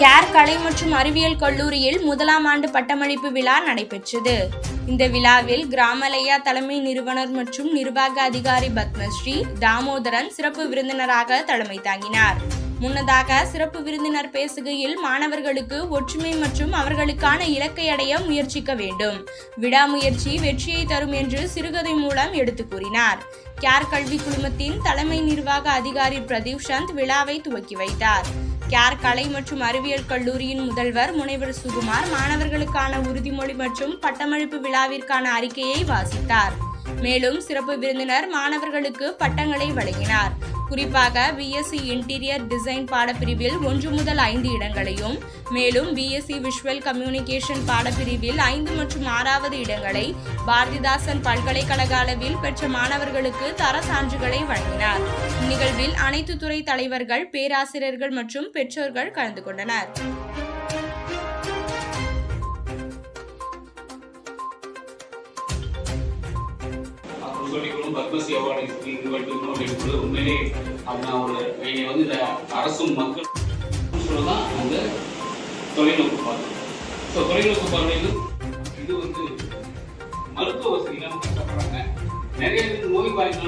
Care கலை மற்றும் அறிவியல் கல்லூரியில் முதலாம் ஆண்டு பட்டமளிப்பு விழா நடைபெற்றது. இந்த விழாவில் கிராமலையா தலைமை நிறுவனர் மற்றும் நிர்வாக அதிகாரி பத்மஸ்ரீ தாமோதரன் சிறப்பு விருந்தினராக தலைமை தாங்கினார். முன்னதாக சிறப்பு விருந்தினர் பேசுகையில் மாணவர்களுக்கு ஒற்றுமை மற்றும் அவர்களுக்கான இலக்கை அடைய முயற்சிக்க வேண்டும். விடாமுயற்சி வெற்றியை தரும் என்று சிறுகதை மூலம் எடுத்து கூறினார். கேர் கல்வி குழுமத்தின் தலைமை நிர்வாக அதிகாரி பிரதீப் சந்த் விழாவை துவக்கி வைத்தார். கேர் கலை மற்றும் அறிவியல் கல்லூரியின் முதல்வர் முனைவர் சுகுமார் மாணவர்களுக்கான உறுதிமொழி மற்றும் பட்டமளிப்பு விழாவிற்கான அறிக்கையை வாசித்தார். மேலும் சிறப்பு விருந்தினர் மாணவர்களுக்கு பட்டங்களை வழங்கினார். குறிப்பாக பிஎஸ்சி இன்டீரியர் டிசைன் பாடப்பிரிவில் ஒன்று முதல் ஐந்து இடங்களையும் மேலும் பிஎஸ்சி விஷுவல் கம்யூனிகேஷன் பாடப்பிரிவில் ஐந்து மற்றும் ஆறாவது இடங்களை பாரதிதாசன் பல்கலைக்கழக அளவில் பெற்ற மாணவர்களுக்கு தர சான்றுகளை வழங்கினார். இந்நிகழ்வில் அனைத்து துறை தலைவர்கள் பேராசிரியர்கள் மற்றும் பெற்றோர்கள் கலந்து கொண்டனர். வந்து பத்மஸ்ரீ அவார்டு இது எடுத்துக்கணும் அப்படின்னு உண்மையிலே அவங்க ஒரு இங்க வந்து இந்த அரசும் மக்கள் சொல்லதான் அந்த தொலைநோக்கு பார்வை. ஸோ தொலைநோக்கு பார்வையில் இது வந்து மருத்துவ வசதி இல்லாமல் கஷ்டப்படுறாங்க நிறைய பேர் நோய் பாதிக்கலாம்